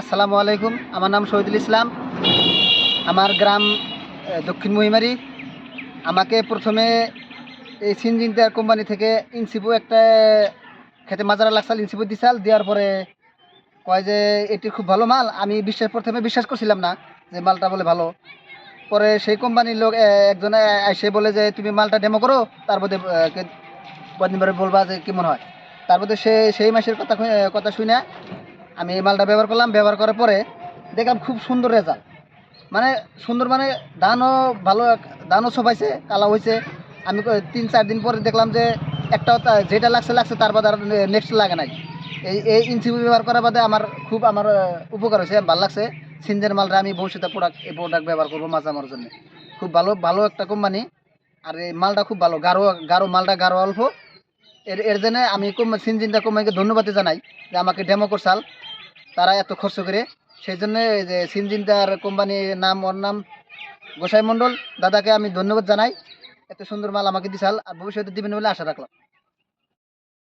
আসসালামু আলাইকুম। আমার নাম শহীদুল ইসলাম। আমার গ্রাম দক্ষিণ মহিমারি। আমাকে প্রথমে এই সিনজিনটার কোম্পানি থেকে ইনসিপো একটা খেতে মাজারা লাগসাল ইনসিপো দিছাল। দেওয়ার পরে কয় যে, এটি খুব ভালো মাল। আমি বিশ্বাস, প্রথমে বিশ্বাস করছিলাম না যে মালটা বলে ভালো। পরে সেই কোম্পানির লোক একজন এসে বলে যে, তুমি মালটা ডেমো করো। তার কদিন পরে বলবা যে কেমন হয়? তার মধ্যে সে, সেই মাসের কথা কথা শুনে আমি এই মালটা ব্যবহার করলাম, ব্যবহার করার পরে দেখলাম খুব সুন্দর রেজাল্ট মানে সুন্দর মানে ধানও ভালো, ধানও সবাইছে কালা হয়েছে আমি তিন, চার দিন পরে দেখলাম যে একটাও যেটা লাগছে লাগছে, তার আর নেক্সট লাগে নাই। এই এই ইনসিবি ব্যবহার করার বাদে আমার খুব আমার উপকার হয়েছে, ভালো লাগছে। সিনজের মালটা আমি ভবিষ্যতে প্রোডাক্ট এই প্রোডাক্ট ব্যবহার করব মাছ আমার জন্য। খুব ভালো ভালো একটা কোম্পানি আর এই মালটা খুব ভালো, গাঢ় গাঢ় মালটা গাঢ় অল্প। এর এর জন্য আমি সিনজিনটা কোম্পানিকে ধন্যবাদ জানাই যে আমাকে ডেমো করছাল তারা এত খরচ করে। সেই জন্য যে সিনজিনটার কোম্পানির নাম, ওর নাম গোসাই মণ্ডল। দাদাকে আমি ধন্যবাদ জানাই। এত সুন্দর মাল আমাকে দিছাল আর ভবিষ্যতে দিবেন বলে আশা রাখলাম।